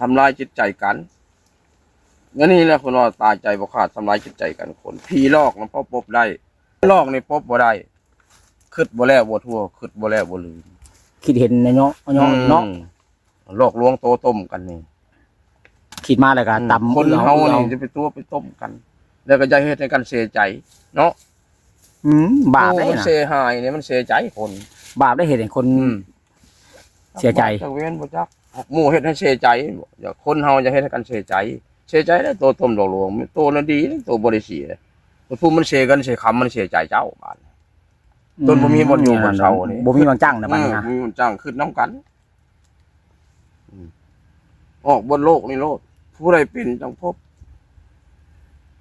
ทำลายจิตใจกันงั้นนี่แหละคนว่าตายใจบ่ขาดทำลายจิตใจกันคนผีลอกมันพอปบได้ลอกนี่ปบบ่ได้คิดบ่แล้วบ่ทั่วคิดบ่แล้วบ่ลืมคิดเห็นในเนาะเนาะเนาะอืมหลอกลวงโตต้มกันนี่คิดมาแล้วก็ตำคนเฮานี่จะไปตัวไปต้มกัน แล้วก็จะเฮ็ดให้กันเสียใจ เนาะอืมบาปได้โอ้มันนะเสียหายเนี่ยมันเสียใจคน บาปได้เห็นคนอืมเสียใจจักเว้นบ่จัก หมู่เฮ็ดให้เสียใจอย่าคนเฮาจะเฮ็ดให้กันเสียใจ เสียใจแล้วตัวต้มหลอกลวงตัวนั้นดีตัวบ่ได้เสียผู้มันเสียกันเสียคำมันเสียใจเจ้าบาดต้นบ่มีบ่อนอยู่บนเสานี่บ่มีบอนจ้างนะบัดนี้อืนะมมีมันจ้างขึ้นน้ำกันอืมออกบนโลกนี่โลด ผู้ใดเป็นจังพบ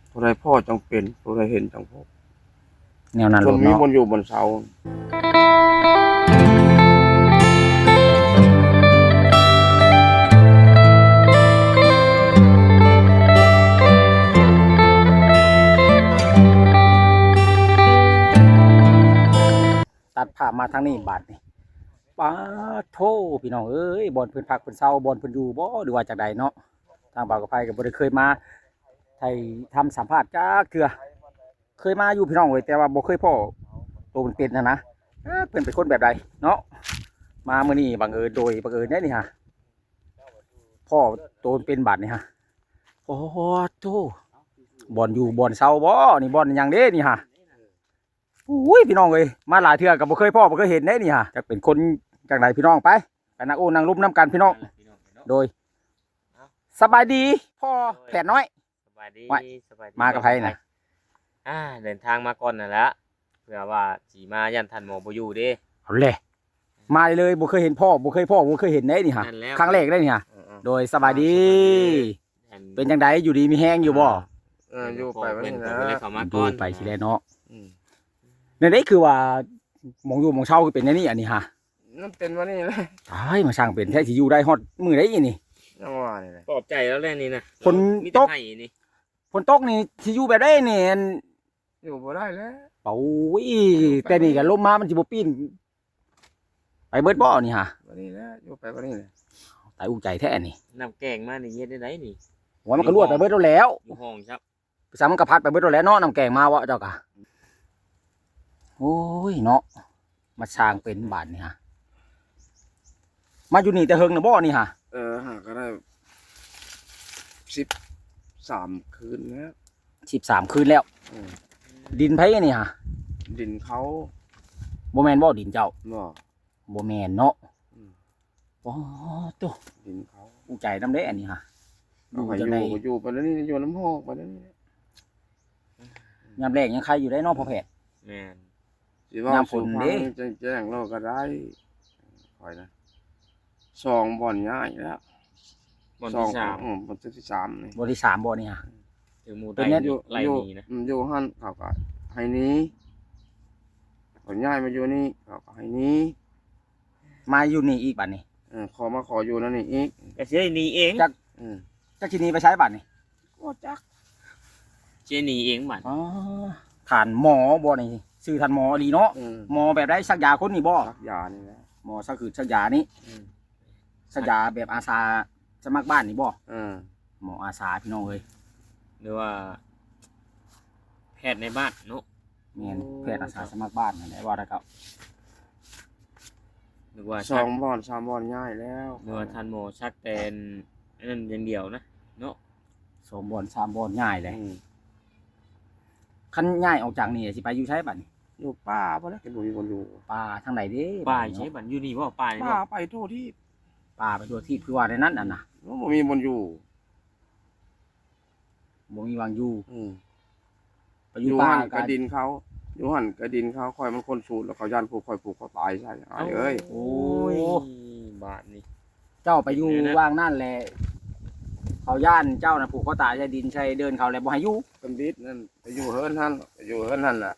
ผู้ใดพ่อจังเป็น ผู้ใดเห็นจังพบแนวนั้นจโลนดมีเนาะบนอยู่บนเสา ตัดภาพมาทางนี้บาดนี่ป้าโทพี่น้องเอ้ยบอนเพิ่นพักพิ่นเซาบอนเพิ่นอยู่บ่หรือว่าจากใดเนาะทางบ่าวกับไผก็บ่ได้เคยมาไทยทำสัมภาษณ์จักเทื่อเคยมาอยู่พี่น้องเว้ยแต่ว่าบ่เคยพ่อตัวเป็นนะนะเอ้อเพิ่นเป็นคนแบบใดเนาะมาเมื้อนี้บังเอิญโดยบังเอิญได้นี่ฮะพ่อตัวเป็นบาดนี่ฮะโอ้โหโตบอนอยู่บอนเซาบ่นี่บอนหยังเด้นี่ฮะ อุ้ยพี่น้องเอ้ยมาหลายเทื่อกับบ่เคยพ่อบ่เคยเห็นได้นี่ฮะจะเป็นคนจากไหนพี่น้องไปกันนักโอ้นางรุ่มน้ำกันพี่น้อง โดยสบายดีพ่อแผดน้อยสบายดีไว้สบายดีมากับไผน่ะอ่าเดินทางมาก่อนนั่นแหละเพื่อว่าสีมายันทันหมอบ่อยู่เด้เอาเลยมาเลยบ่เคยเห็นพ่อบ่เคยพ่อบ่เคยเห็นได้นี่ฮะนั่นแล้วครั้งแรกได้นี่ฮะเออโดยสบายดีๆอัเป็นจังไดอยู่ดีมีแห้งอยู่บ่เอออยู่ไปวันนี้เพิ่นะก็เลยเข้ามาดูก่อนไปทีแรกเนาะ อืมนั่นได้คือว่าหมองอยู่หมองเช่าคือเป็นแนวนี่อันนี้ฮะนั่นเป็นวันนี้เลยตายมาสร้างเป็นแท้สิอยู่ได้ฮอดมื้อใดอีนี่ยังว่านี่แหละปลอบใจแล้วแหละนี่นะคนมีตแต่กให้นี่ฝนตกนี่สิอยู่แบบใดนี่อันอยู่บ่ได้แล้ว เป่าอีแต่นี่ก็ลมมามันสิบ่ปีนไปเบิดบ่นี่ฮะวันนี้แหล้วอยู่ไปวันนี้เลยตายอุกใจแท้นี่น้ำแกงมานี่เฮ็ดได้ไดนี่ว่ามันก็รวดไปเบิดแล้วอยู่ห้องครับ สามันก็พัดไปเบิดแล้วเนาะน้ำแกงมาวะเจ้ากะ โอ้ยเนาะมาสร้างเป็นบาทนี่ฮะมาอยู่นี่แต่เฮิงนะบ่นี่ฮะเออหาก็ได้สิบสามคืนแล้วสิบสามคืนแล้วอืมดินไผนี่ฮะดินเขาบ่แมนบ่ดินเจ้าบ่ บ่แมนเนาะอืม โอ้ตัวดินเขาอุกใจน้ำเด้อันนี้ฮะเอาไปอยู่อจังไดยู่อยู่ไปแล้วนี่อยู่น้ำหอกไปแล้วนี่ยามแรกยังใครอยู่ได้เนาะพ่อแพทย์แม่น สิว่ายามฝนสู่เด้ฟังแจ้งแจ้งเราก็ได้คอยนะสองบ่อนง่ายแล้วบอนสองที่สามอืมบ่อนที่สามนี่บ่ที่สามบ่นี่ฮะถึงหมู่เป็ใต้นแน่อยู่ไล่อยู่นี่นะอืมอยู่หันเขาก็ให้หนี้บ่อนง่ายมาอยู่นี่เขาก็ให้หนี้มาอยู่นี่อีกบัดนี้เออขอมาขออยู่นั่นนี่อีกก็สิได้หนีเองจักอืมจักทีนี้ไปใช้บัดนี่ก็จักสิหนีเองบัดอ๋อฐานหมอบ่นี่ ชื่อฐานหมอดีเนาะอืมหมอแบบได้สักยาคนนี่บ่สักยานี่แหละหมอสักคือสักยานี่อืมสักยาแบบอาสาสมัครบ้านนี่บ่เออหมออาสาพี่น้องเอ้ยหรือว่า แพทย์ในบ้านเนาะแม่นแพทย์อาสาสมัครบ้านนั่นแหละว่าแล้วก็หรือว่าสองบ่อนสามบ่อนง่ายแล้วหรือว่าทันหมอชักแตนอันนั้นอย่างเดียวนะเนาะสมบ่อนสามบ่อนง่ายเลยอืมคันง่ายออกจากนี่สิไปอยู่ใช้บัดนี่ อยู่ป่าบ่ได้กันบ่มีคนอยู่ป่าทางไหนเด้ป้ายเนะใช้บันอยู่นี่บ่ป้ายป่าบ่ไปทั่วที่ป่าไปทั่วที่คือว่าในนั้นน่ะนะมันบ่มีคนอยู่บ่มีวางอยู่อืมไปออยู่ยู่ป่าหันกักระดินเขาอยู่หันกระดินเขาคอยมันคนสูดแล้วเขาย่านผูกคอยผูกเขาตายใช่ไอ้เอ้ยโอ้ยบาทนี่เจ้าไปอยู่เดี๋ยวนะว่างนั่นแหละเขาย่านเจ้าน่ะผูกคอตายใช้ดินใช้เดินเขาแล้วบ่ให้อยู่กันบิดนั่นไปอยู่เฮิรนท่านไปอยู่เฮิรนท่านแหละ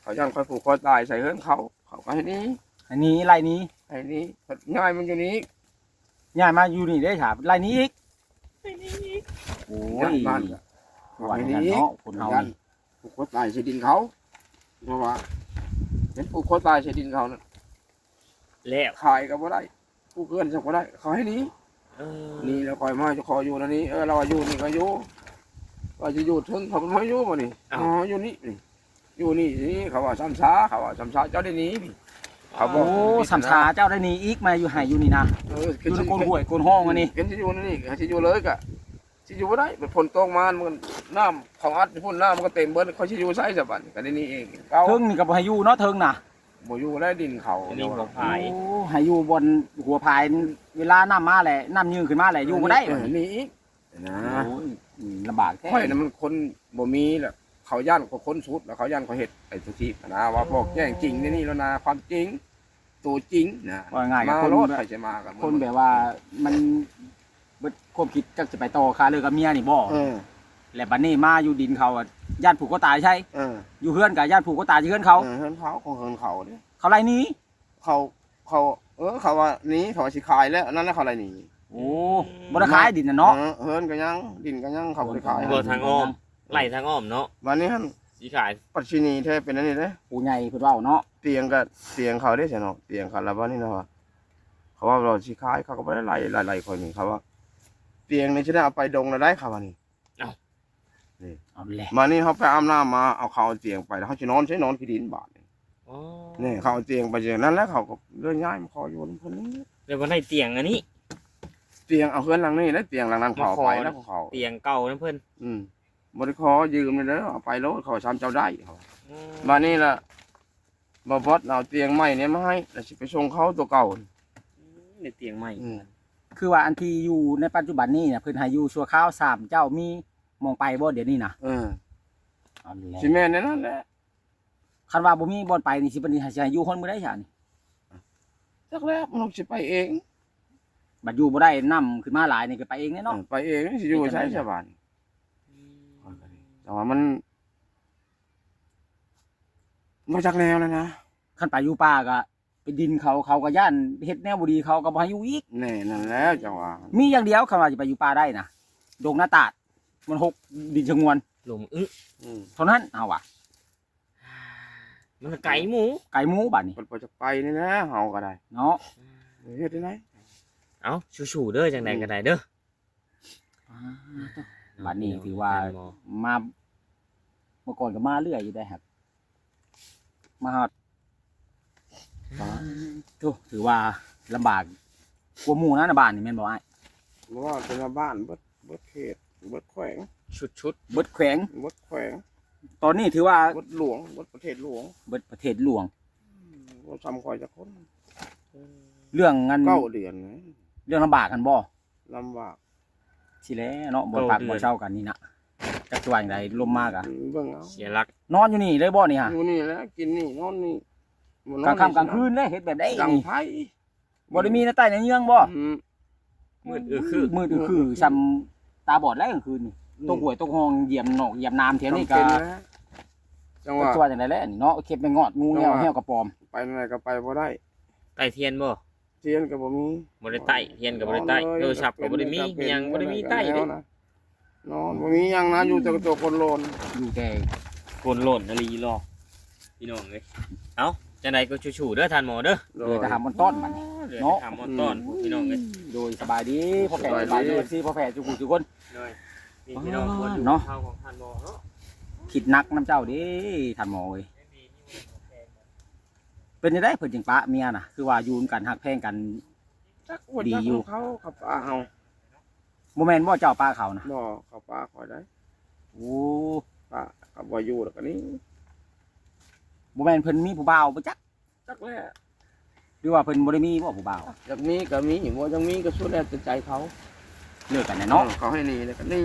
เขาย่านคอยผูกคอตายใส่เฮิรนเขา เขาก็ให้หนี้อันนี้ไล่นี้ให้หนี้ง่ายมันอยู่นี้ย้ายมาอยู่นี่ได้ถามไล่นี้อีกโอ้ยบ้านก็หวานกันเนาะคนเฮาย่านนี่ผูกคอตายใส่ดินเขาเพราะว่าเห็นผูกคอตายใส่ดินเขานั่นแล้วขายก็บ่ได้ผูกเกินสักบ่ได้ เขาให้หนี้ เออนี่แล้วคอยมาจะขออยู่นะนี่เออเราอยู่นี่ก็อยู่ก็จะอยู่ถึงเขาไม่อยู่มานี่อ๋ออยู่นี่นี่ อยู่นี่นี่เขาว่าซ้ำช้าเขาว่าซ้ำช้าเจ้าได้หนี้นี่เขาบโอ้อกสามชาเจ้าได้หนี่อีกมาอยู่ไห้อยู่นี่นะเอออยู่ในโกนห้วยโกนห้องอันนี้เห็นที่อยู่นั่นนี่ที่อยู่เลยกะที่อยู่บ่ได้เป็นฝนตกมามันน้ำเขาอัดพุ่นน้ำมันก็เต็มเบิดเขาที่อยู่ไสสะบัดก็ได้นี่เองเก่าเทิงนี่ก็บ่ให้อยู่เนาะเทิงน่ะบ่อยู่ได้ดินเขาอันนี้หัวพาย โอ้ให้อยู่บนหัวพายเวลาน้ำมาแหละน้ำยืนขึ้นมาแหละอยู่บ่ได้เออนี่อีกนะโอ้ยลำบากแท้ ค่อยน่ะมันคนบ่มีแหละ เขาย่านเขาคนสุดแล้วเขาย่านเขาเฮ็ดไอ้ทุทีนะว่าบอกแย่งจริงนี่นี่แล้วนะความจริง ตัวจริงนะว่าง่ายกับมาคนโลดแบบใครจะมากับคนแบบว่ามันเบิดความคิดจักจะไปต่อคาเรือกับเมียนี่บ่เออและบัดนี้มาอยู่ดินเขาอะญาติผูกก็ตายใช่ เอออยู่เฮือนกับญาติผูกก็ตายที่เฮือนเขา เออเฮินเขาของเฮินเขาเด้เขาไล่หนี้ เขาเขา เออ เขาว่าหนี้เขาว่าสิขายแล้วอันนั่นแหละเขาอะไรหนีโอ้บ่ได้ขายดินน่ะเนาะ ออเฮินก็ยังดินก็ยังเขาบ่ได้ขาย บ่ทางอ้อม ไล่ทางอ้อมเนาะวันนี้หั่นสีขายปัจจุบันแท้เป็นอันนี้เด้ผู้ใหญ่เพิ่นเว้าเนาะเตียงก็เตียงเขาได้ใช่เนาะเตียงเขาแล้ววันนี้เนาะเขาว่าเราสิขายเขาก็บ่ได้ไล่ไล่ไล่คนนี้เขาว่า เตียงนี่สิได้เอาไปดงแล้วได้เขาว่านี่เอาแหละมานี่เขาไปอาบน้ำมาเอาเขาเอาเตียงไปแล้วเขาจะนอนใช้นอนขี้ดินบาทนี่อ๋อนี่เขาเอาเตียงไปอย่างนั้นแล้วเขาก็เลื่อนย้ายมาขออยู่บนคนนี้เดี๋ยวบ่ได้เตียงอันนี้ เตียงเอาเพื่อนหลังนี้แล้วเตียงหลังนั้นเขาเอาไปแล้วของเขาเตียงเก่านะเพิ่นอืม บริขอยืมเลยเด้อเอาไปแล้วเขาซ้ำเจ้าได้เขาอืมมานี่ล่ะบอบอสเอาเตียงใหม่เนี่ยมาให้แล้วสิไปส่งเขาตัวเก่าในเตียงใหม่อืมคือว่าอันที่อยู่ในปัจจุบันนี้เนี่ยเพิ่นให้อยู่ชั่วคราวสามเจ้ามีมองไปบ่เดี๋ยวนี้นะเออเอาแหละสิแม่นในนั่นแหละคันว่าบ่มีบ่อนไปนี่สิเพิ่นให้สิให้อยู่คนมื้อใดซะนี่จักแล้วมันสิไปเองบัดอยู่บ่ได้นํขึ้นมาหลายนี่ก็ไปเองแน่เนาะเออไปเองสิอยู่ใช้ชาวบ้าน แต่ว่ามันมาจากแนวเลยนะคันไปอยู่ป่าก็ไปดินเขาเขาก็ย่านเฮ็ดแนวบ่ดีเขาก็บ่ให้อยู่อีกแน่นั่นแล้วจังหวะมีอย่างเดียวคำว่าจะไปอยู่ป่าได้นะดงหน้าตาด มันหกดินชงวนหลุมอึอืมเท่านั้นเอาว่ะ มันก็ไก่หมู ไก่หมูบัดนี้มันไปจะไปนี่นะเฮาก็ได้เนาะเฮ็ดได้ไหนเอ้าชูๆเด้อจังไดก็ได้เด้อ บัดนี้ถือว่ามาเมื่อก่อนก็มาเรื่อยอยู่ได้ครับ มาฮอดโถ่ถือว่าลำบากกลัวหมู่นะนะบ้านนี่แม่นบ่ไอ้เพราะว่าเป็นบ้านเบิดเบิดเขตเบิดแขวงชุดเบิดแขวงเบิดแขวง ตอนนี้ถือว่าเบิดหลวงเบิดประเทศหลวงเบิดประเทศหลวงเราทำคอยจะคนๆเรื่องงานเก้าเดือนนะเรื่องลำบากกันบ่ลำบาก สิแลเนาะบ่พักบ่เช้ากันนี่นะจักสิว่าจังไดลมมากอะเบิ่งเอาเสียหลัก นอนอยู่นี่เลยบ่นี่ฮะอยู่นี่แหล้วกินนี่นอนนี่บ่นอนกลางค่ำกลางคืนเลยเฮ็ดแบบได้กลางนี่ไผ่บ่ได้มีในใต้ในเยื้องบ่อืม มืดอึคือ มืดอือคือซ้ำตาบอดแล้วกลางคืนนี่ตกหวยตกห้องเหยียบหนอกเหยียบน้ำเที่ยวนี่ก็จำเป็นแล้วจังหก็วะตัวจังได๋แหละนี่เนาะเข็บไปงอดงูเหี่ยวเหี่ยวกระปอม ไปไหนก็ไปบ่ได้ไต่เทียนบ่เทียนก็บ่มีบ่ได้ไต่เทียนก็บ่ได้ไต่โทรศัพท์ก็บ่ได้มีมีหยังบ่ได้มีไต่เด้นอนบ่มีหยังนะอยู่แต่กับตัวคนโลนอยู่แต่โกนโหล่นนาลีรอพี่น้องเอ้ยเอ้าจังไดก็ชูๆเด้อท่านหมอเด้อโดเลยยจะทำมันต้นมันนี่เดี๋ยวเนาะทำมอนต้อนพี่น้องเอ้ยโดยสบายดีพ่อแฝดสบายดีสบายดีสิพ่อแฝดทุกผู้ทุกคนเลยนี่พี่น้องคนอยู่เนาะเฮาของท่านหมอเนาะคิดนักน้ำเจ้าเดิท่านหมอเอ้ย เป็นจังได๋เพิ่นจังปะเมียน่ะคือว่าอยู่กันฮักแพงกัน จักอวดดีจักอยู่เขาเขาป้าเฮาบ่แม่นบ่เจ้าป้าเขานะบ่เขาป้าคอยได้โอ้ป้าเขาบ่อยู่แล้วก็นี่บ่แม่นเพิ่นมีผู้บ่าวบ่จักจักแล้วหรือว่าเพิ่นบ่ได้มีบ่ผู้บ่าวจากมีก็มีบ่จังมีก็สุดแล้วแต่ใจเขาเลิกกันแน่เนาะ เขาให้หนีแล้วก็หนี่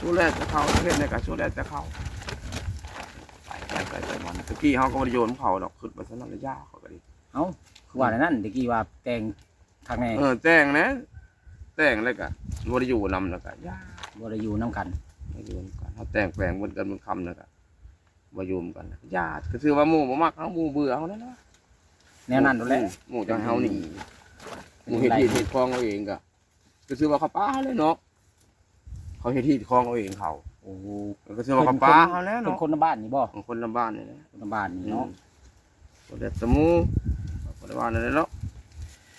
สุดแล้วแต่เขาเฮ็ดได้ก็สุดแล้วแต่เขา ไปไปไปมันตะกี้เฮาก็บ่ได้โยนเขาดอกขึ้นไปซะนั่นระยะเขาก็ดีเอ้าคือว่าในนั้นตะกี้ว่าแตงทางแน่เออแต่งนะแต่งแล้วก็บ่ได้อยู่นำแล้วก็ยาบ่ได้อยู่นํกันบ่อยู่นำกันเฮาแต่งแปลงบนกันบนคำแล้วก็บ่อยู่นำกันญาติก็คือว่าหมู่บ่มักเฮาหมู่เบื่อเฮานั่นนะแนวนั้นนั่นแหละหมู่จะให้เฮานี่หมู่เฮ็ดที่เฮ็ดคลองเอาเองก็ก็คือว่าเขาป้าเฮาเลยเนาะเขาเฮ็ดที่คลองเอาเองเขา โอ้โหก็คือว่าเขาป้าเฮาแล้วเป็นเนาะคนในบ้านนี่บ่ของคนลำบ้านนี่แหละคนในบ้านนี่เนาะคนเด็ดสมูคนลำบ้านนี่แหละเนาะ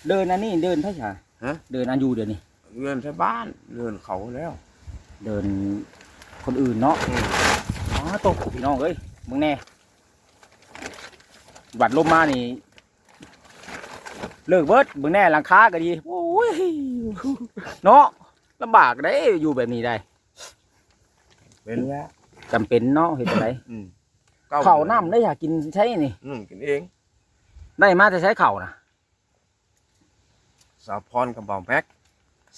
เดินอันนี้เดินไผซะฮะ เดินอันอยู่เดี๋ยวนี้เรือนใช้บ้านเรือนเขาแล้วเดินคนอื่นเนาะอืมอ๋อตกพี่น้องเอ้ยมึงแน่บัดลมมานี่เลิกเบิดมึงแน่หลังคาก็ดีโอ้ยเนาะลำบากได้อยู่แบบนี้ได้ เป็นแล้วจำเป็นเนาะเห็นอะไรอืมข้าวน้ำได้อยากกินใช่นี่ อืมกินเองได้มาจะใช้ข้าวนะสาพรกับบ่าวแม็ก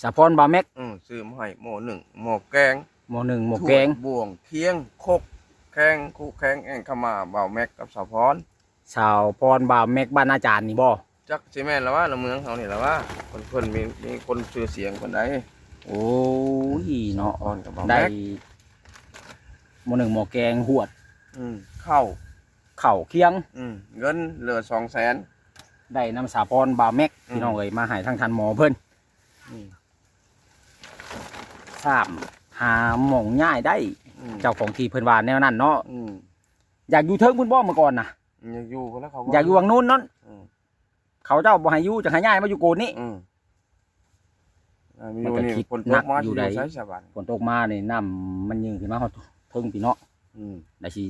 สะพรบาแม็กอืมซื้อมาให้หม้อหนึ่งหม้อแกงหมอหนึ่งหมอแกงถ้วยบ่วงเคียงคกแกงคู่แกงแองขมาบ่าวแม็กกับสาพรสาวพรบาแม็กบ้านอาจารย์นี่บ่จักสิแม่นแล้วว่าในเมืองเขานี่แล้วว่าคนเพิ่นมีมีคนชื่อเสียงคนใดโอ้ยเนาะสพรกับบ่าวได้แม็ก หมอหนึ่งหมอแกงหวดอืมเข้าเข่าวเคียง อืมเงินเหลือสองแสน ได้นำสาพรบาแม็กอืม พี่น้องเอ้ยมาให้ทางทันหมอเพิ่นอืมสามหาหมองง่ายได้อืมเจ้าของที่เพิ่นว่าแนวนั้นเนาะอืมอยากอยู่เทิงพุ่นบ่เมื่อก่อนน่ะอยากอยู่คนแล้วเขาอยากอยู่วังนู้นเนั่นอืมเขาเจ้าบ่ให้อยู่จะให้ย้ายมาอยู่โกนนี่อืมอ่ามีมันอยู่ก็นี่คิดคนตหนักกมาอยู่อยู่ใด ใช้สวรรค์ฝนตกมานี่น้ำมันยิงขึ้นมาเฮา เทิงพี่เนาะอืมได้สิ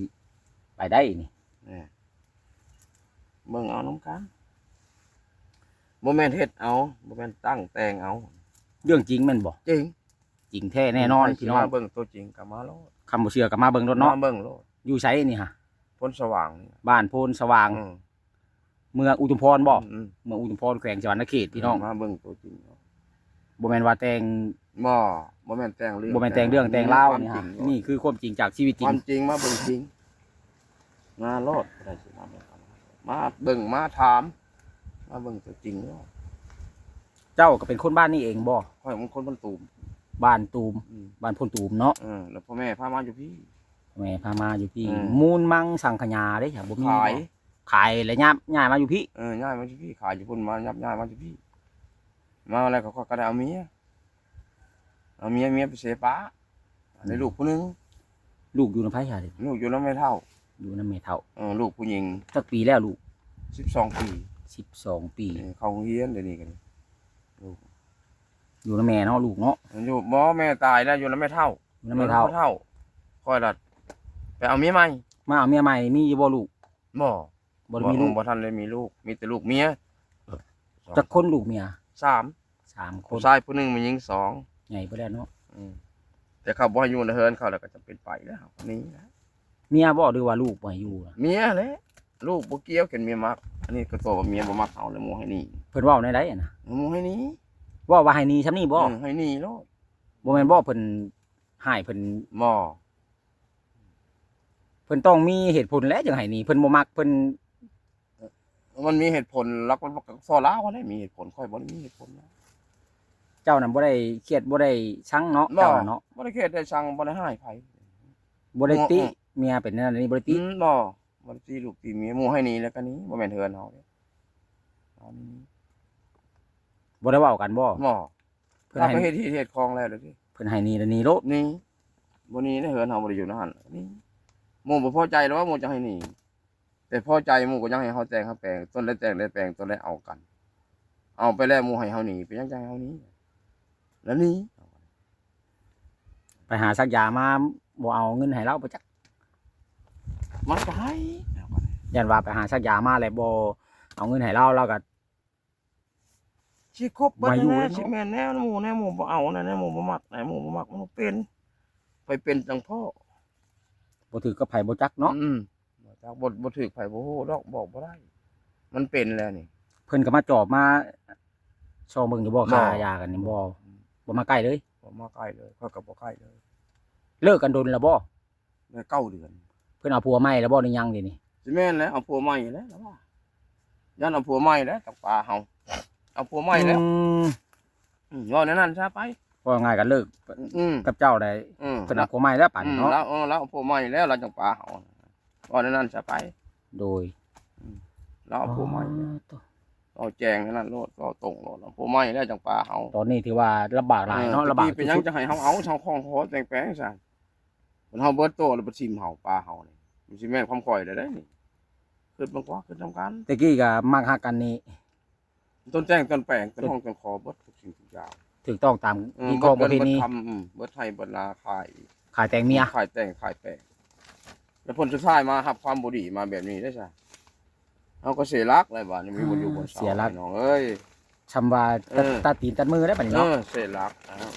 ไปได้นี่เนี่ยเบิ่งเอาน้ำกันโมเมนเฮ็ดเอาโมเมนตั้งแต่งเอาเรื่องจริงแม่นบ่จริงจริงแท้แน่นอนใครสิพี่น้องมาเบิ่งตัวจริงกับมาโลดคำบ่เชื่อก็มาเบิ่งรถเนาะมาเบิ่งโลดอยู่ไสนี่ฮะพ้นสว่างนี่บ้านโพนสว่าง อืมเมืองอุทุมพรบ่อืมเมืองอุทุมพรแขวงสวรรณเขตพี่น้องมาเบิ่งตัวจริงเอาบ่แม่นว่าแต่งบ่ บ่แม่นแต่งเรื่องบ่แม่นแต่งเรื่องแต่งราวความนี่จริฮะงนี่คือความจริงจากชีวิตจริคงวามจริงมาเบิ่งจริงมาโลดได้สิมาเบิ่งเอามาเบิ่งมาถาม มาเบิ่งตัวจริงเนาะเจ้าก็เป็นคนบ้านนี่เองบ่ข่อยมันคนมันตูมบ้านตูมอืมบ้านพนตูมเนาะเออแล้วพ่อแม่พามาอยู่พี่ แม่พามาอยู่พี่อืม มูลมังสังขยาเด้ค่ะบ่มีขายบ่ขายแล้วย่าย่ามาอยู่พี่เออย้ายมาอยู่พี่ขายอยู่พุ่นมายับย้ายมาอยู่พี่ มาอะไรเขาก็ได้เอาเมีย เอาเมียเมียไปเสียป้าในลูกผู้หนึงลูกอยู่ในไผค่ะเด้ลูกอยู่แล้วไม่เท่าอยู่นำแม่เฒ่าเออลูกผู้หญิงจักปีแล้วลูกสิบสองปี12ปี เออเขาโรงเฮียนเดี๋ยวนี้กันอยู่นำแม่เนาะลูกเนาะอยู่หมอแม่ตายแล้วอยู่แล้วไม่เท่าอยู่นำแม่เฒ่าอยู่แล้วเท่าคอยดัดไปเอาเมียใหม่มาเอาเมียใหม่มีอยู่บ่ลูกบ่บ่ได้มีลูกบ่ทันเลยมีลูก มีแต่ลูกเมียจักคนลูกเมียสามสามคผู้นชายผู้หนึงมีหญิงสอง ใหญ่บ่แล้วเนาะอืมแต่เขาบ่ให้อยู่ในเฮือนเขาแล้วก็จะเป็นไปแล้วนี่นะเมียบ่หรือว่าลูกบ่ให้อยู่ล่ะเมียแหละลูกบ่เกี่ยวกันเมียมัก อันนี้ก็ตัวว่าเมียบ่มักเอาแล้วหมูให้หนี่เพิ่นเว้าในใดอะนะหมูให้หนี่เว่าว่าให้หนี่ซำนี้บ่อืมให้หนี่โลดบ่แม่นบ่เพิ่นให้เพิ่นบ่เพิ่นต้องมีเหตุผลแหล้วจังให้หนี่เพิ่นบ่มักเพิ่นมันมีเหตุผลรักมันซอลาวได้มีเหตุผลค่อยบ่ได้มีเหตุผลนะเจ้านั่นบ่ได้เครียดบ่ได้ชังเนาะบ่ เจ้าน่ะเนาะบ่ได้เขตได้สั่งบ่ได้ให้ไผ บ่ได้ติอืมเมียเป็นนั่นนี่บ่ได้ติอืมบ่บ่ได้ตีลูกตีเมียหมูให้หนี่แล้วก็หนี้บ่แม่นเฮือนเฮาเด้เอานี่บ่ได้เว้ากันบ่บ่เพิ่นถ้าให้ไปเฮ็ดที่เฮ็ดคลองแล้วเด้อสิเพิ่นให้หนี่แล้วหนี่โลดนี่บ่หนี้ในเฮือนเฮาบ่ได้อยู่ในหั่นนี่หมู่บ่พอใจแล้วว่าหมู่จะให้หนี่แต่พอใจหมู่ก็ยังให้เฮาแต่งเฮาแปลงต้นได้แต่งได้แปลงต้นได้เอากัน เอาไปแล้วหมู่ให้เฮาหนีไปยังจะให้เฮาหนี แล้วหนี่ไปหาซักยามาบ่เอาเงินให้เราบ่จักมันก็ให้ยันว่าไปหาซักยามาแล้วบ่เอาเงินให้เราเราก็สิครบเบิดมาอยู่แน่แล้วเนอะสิแม่นแน่หมู่แน่หมู่บ่เอานะแน่หมู่บ่มักแน่หมู่บ่มักมันบ่เป็น ไปเป็นจังพ่อบ่ถือกับไผบ่จักเนาะอืมบ่จักบ่บ่ถูกไผบ่ฮู้ดอกบอกบ่ได้ มันเป็นแล้วนี่ เพิ่นก็มาจอบมาชอเบิ่งอยู่บ่บ่ค่ายากันนี่บ่ บ่มาใกล้เลยบ่มาใกล้เลยเขาก็บ่ใกล้เลยเลิกกันโดนแล้วบ่ได้เก้าเดือนเพิ่นเอาผัวใหม่แล้วบ่นี่ยังเดินี่สิแม่นแล้วเอาผัวใหม่แล้วแล้วว่ายันเอาผัวใหม่แล้วตักปลาเฮาเอาผัวใหม่แล้วอืมอืมว่าแนวนั้นซะไป ว่าง่ายกันเลิกอืมกับเจ้าได้อืมเพิ่นเอาผัวใหม่แล้วป่านอืนี้มเนาะแล้วเออแล้วเอาผัวใหม่แล้วเราจังปลาเฮาว่าแนวนั้นซะไปโดยแล้วเอาผัวใหม่แล้ว อ๋อ เอาแจงนั่นโลดเอาตรงโลดเอาผัวใหม่แล้วจังปลาเฮาตอนนี้ถือว่าลำบากหลายเนาะออลำบากตะเป็นหยังสุดจะให้เฮาเอาชาวคลองขอแต่งแปลงซะมันเฮาเบิดโตแล้วบ่ชิมเฮาปลาเฮานี่มันสิแม่นความข่อยได้ได้นี่ขึ้นบางกว่าขึ้นทำกันๆตะกี้ก็มักฮักกันนี่ต้นแจ้งต้นแปลงต้นห้องต้นคอเบิดทุกสิ่งทุกอย่างถูกต้องตามเออมีกองปเบิระดเพเบิดณีทำอืมเบิดไทยเบิดนาขายขายแต่งเมียขายแต่งขายแปลงแล้วผลสุดท้ายมาหับความบุรีมาแบบนี้ได้ใช่ เอาก็เสียรักเลยบ้านนี้มีบนอยู่บนเสาน้องเอ้ย ชำว่าตัดเออ ตัดตีนตัดมือได้ปะนี่เอเนาะอเสียรักนะครับ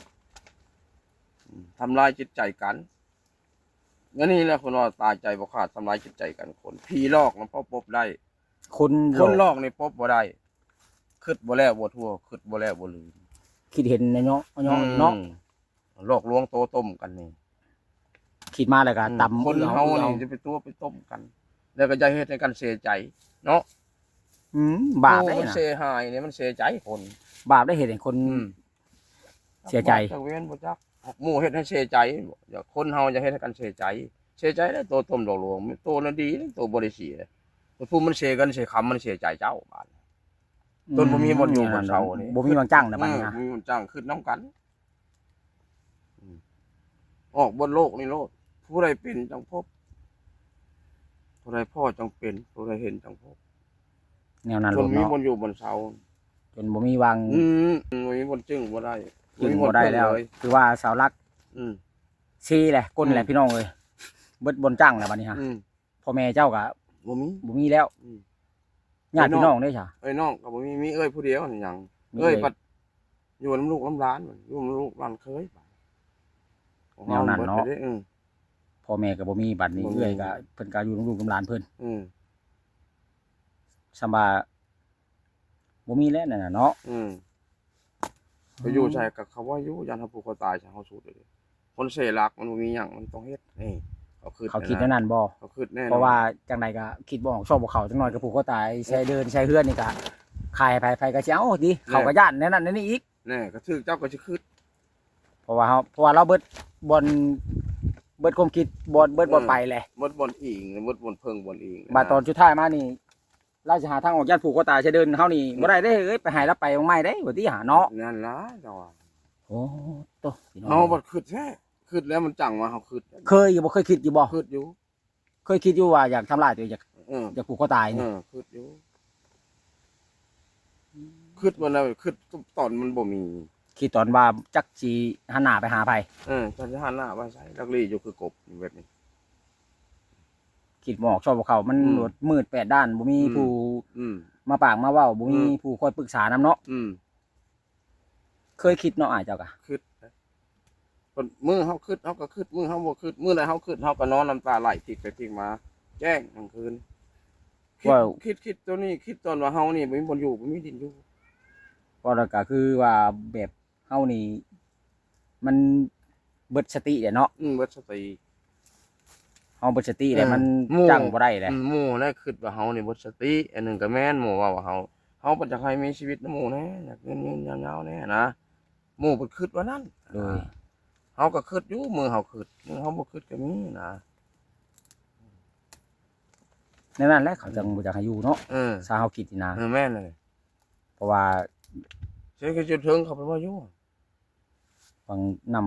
อืมทำลายจิตใจกันงั้นนี่แหละคนว่าตายใจบ่ขาดทำลายจิตใจกันคนผีลอกมันพอปบได้ คนคนลอกในปบบ่ได้คืดบ่แล้วบ่ทั่วคืดบ่แล้วบ่ลืมคิดเห็นในเนาะเนาะเนาะอืมหลอกลวงโตต้มกันนี่ คิดมาแล้วก็ตำคนอื้อเฮาอื้อนี่จะไปตัวไปต้มกัน แล้วก็จะเฮ็ดให้กันเสียใจ เนาะอืมบาปได้โอ้มันนะเสียหายเนี่ยมันเสียใจคนบาปได้เห็นให้คน เสียใจ จักเว้นบ่จักหมู่เฮ็ดให้เสียใจบ่อย่าคนเฮาจะเฮ็ดให้กันเสียใจ เสียใจได้โตต้มหลอกลวงโตนั้นดีโตบ่ได้เสียแต่ผู้มันเสียกันเสียคำมันเสียใจเจ้าบาดต้นบ่มีบ่อนอยู่บ่อนเสานี่ บ่มีบางจังนะบัดนี้เอนะอมีมันจ้างขึ้นน้ำกันอืมออกบนโลกนี่โลด ผู้ใดเป็นจังพบ ผู้ใดพ่อจังเป็นผู้ใดเห็นจังพบแนวนั้นคโลนดมีเนาะบนอยู่บนเสาจนบ่มีวางอืมบ่มีบนจึงบ่ได้จึงบ่ได้แล้วเลยคือว่าเสาหลัก อืม ซีแหละก้นแหละอืม พี่น้องเอ้ยเบิดบนจังแล้วบัดนี้ฮะอืมพ่อแม่เจ้าก็บ่มี บ่มีแล้วอืม ญาติพี่น้องเด้อจ้ะเอ้ยน้องก็บ่มีมีเอ้ยผู้เดียวนี่หยังมีเอ้ยเอ้ยปัดอยู่น้ำลูกน้ำร้านมันอยู่น้ำลูกร้านเคยของแนวนั้นบิดเนาะไปด้อืม พ่อแม่ก็บ่มีบัดนี้บ่มี เอื้อยก็เพิ่นก็อยู่กับลูกกับหลานเพิ่นอืมสำบาบ่มีแล้วนั่นน่ะเนาะอืมไปอยู่ใช่กับเขาว่าอยู่ยันทผูกคอตายใช่เขาสูดเลยคนเสรักมันบ่มีหยังมันต้องเฮ็ดนี่เขาคิดเขาคิดแนวนั้นบ่เขาคิดแน่นอนเพราะว่าจังไดก็คิดบ่ออกชอบบ่เขาจังหน่อยก็ผูกคอตายใช้เดินใช้เฮือนนี่ก็ขายไผๆก็สิเอาดิเขาก็ย่านแนวนั้นแนวนี้อีก แน่ก็ถือเจ้าก็สิคิดเพราะว่าเฮาเพราะว่าเราเบิดบน เบิดความคิดบ่เบิดบ่อืมไปแหละมดบนอิงมดบนเพิงบนอิงบาดตอนสุดท้ายมานี่เราจะหาทางออกย่านผูกคอตายใช้เดินเฮานี่บ่ได้เด้เอ้ยไปหายแล้วไปบ่ไม่ได้บ่ติหาเนาะนั่นล่ะเจ้าว่าโอ้โตพี่น้องเฮาบ่คิดแท้คิดแล้วมันจังว่าเฮาคิดเคยอยู่บ่เคยคิดอยู่บ่คิดอยู่ เคยคิดอยู่ว่าอยากทำลายตัวเองอยากเอออยากผูกคอตายเอนี่อคิดอยู่คิดว่าแล้วคิดตอนมันบ่มี คิดตอนว่าจักสิหันหน้าไปหาไผเออตอนที่หันหน้าว่าใส่ลักลี่อยู่คือกบแบบนี้ คิดบ่ออกชอบบ่เขามันอืมโลดมืดแปดด้านบ่มีอืมผู้อืม มาปากมาเว้าบ่มีอืม ผู้คอยปรึกษานำเนาะอืมเคยคิดเนาะอ้ายเจ้ากะคืดคนมือเฮาคืดเฮาก็คืดมือเฮาบ่คืดมือใดเฮาคืดเฮาก็นอนน้ำตาไหลพลิกไปพลิกมา แจ้งกลางคืนคิดว่าคิดคิดตัวนี้ คิดตอนว่าเฮานี่บ่มีบนอยู่บ่มีดินอยู่ ก็แล้วก็คือว่าแบบ เฮานี่ มันเบิดสติเด้เนาะอืมเบิดสติเฮาเบิดสติเด้เออมันหมู่จังบ่ได้เด้อืมหมู่น่ะคิดว่าเฮานี่เบิดสติ อันหนึงก็แม่นหมู่ว่าว่าเฮาเฮาบ่อยากให้มีชีวิตนะหมู่แน่อยากยืนยืนยาวๆแน่นะหมู่บ่คิดว่านั้นโดยเฮาก็คิดอยู่มือเฮาคิดมือเฮาบ่คิดก็มีนะในนั้นแหละเขาจังบ่อยากให้อยู่เนาะเออซาเฮาคิดนี่นะเออแม่นเลยเพราะว่าเสียก็จนถึงเขาไปว่าอยู่ ฟังน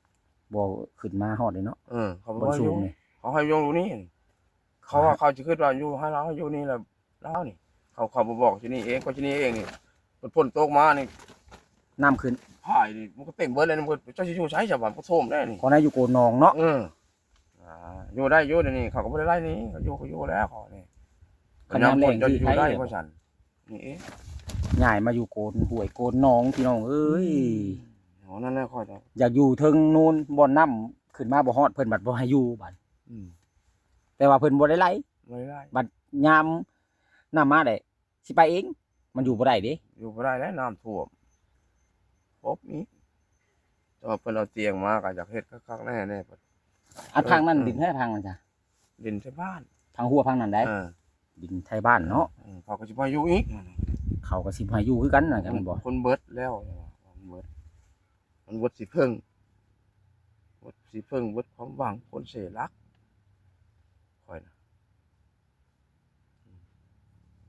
ำบ่ขึ้นมาฮอดเลยเนาะเออเขาไปบนว่าอสูยู่งนี่เขาให้โยงอยู่นี่ เขาว่าเขาจะขึ้นว่าอยู่ให้เราให้อยู่นี่แหละแล้วนี่ เขาเขามาบอกที่นี่เองก็ที่นี่เองนี่มันพ่นโต๊ะมานี่น้ำขึ้นพายนี่มันก็เต็มเบิดเลยนะมันเจ้าชิชูใช้ชาวบ้านก็โทมได้นี่ ขอได้อยู่โกนนองเนาะเอออ่าอยู่ได้อยู่เดี๋ยวนี้เขาก็ไม่ได้ไล่นี่เขาอยู่เขาอยู่แล้วเขานี่คะแนนแรงจะที่อยู่ไทยได้เพราะฉันนี่เองย้ายมาอยู่โกนห้วยโกนหนองพี่น้องเอ้ย อ๋อนั่นแหละค่อยจะอยากอยู่เทิงนู่นบ่อนน้ำขึ้นมาบ่ฮอดเพิ่นบัดบ่ให้อยู่บัดอืมแต่ว่าเพิ่นบ่ได้ไล่ไม่ได้ยามน้ำมาได้สิไปเอง มันอยู่บ่ได้เด้อยู่ไม่ได้แล้วน้ำท่วมพบนี้แต่ว่าเพิ่นเอาเตียงมาก็อยากเฮ็ดคักๆแน่แน่ๆเพิ่นอันพังนั่นเออดินให้พังมันจ้ะดินที่บ้านพังหัวพังนั่นได้เออดินไทยบ้านเนาะเออเขาก็สิมาอยู่อีกเขาก็สิให้อยู่คือกันน่ะกันบ่คนเบิดแล้วมันเบิด มันเบิดสิเพิ่งเบิดสิเพิ่งเบิดความหวังคนเสียรักคอยนะ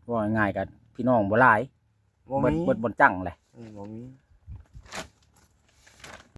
ว่าง่ายๆกันพี่น้องบ่หลายบ่เบิดมีเบิดบ่จังแหละเออบ่มี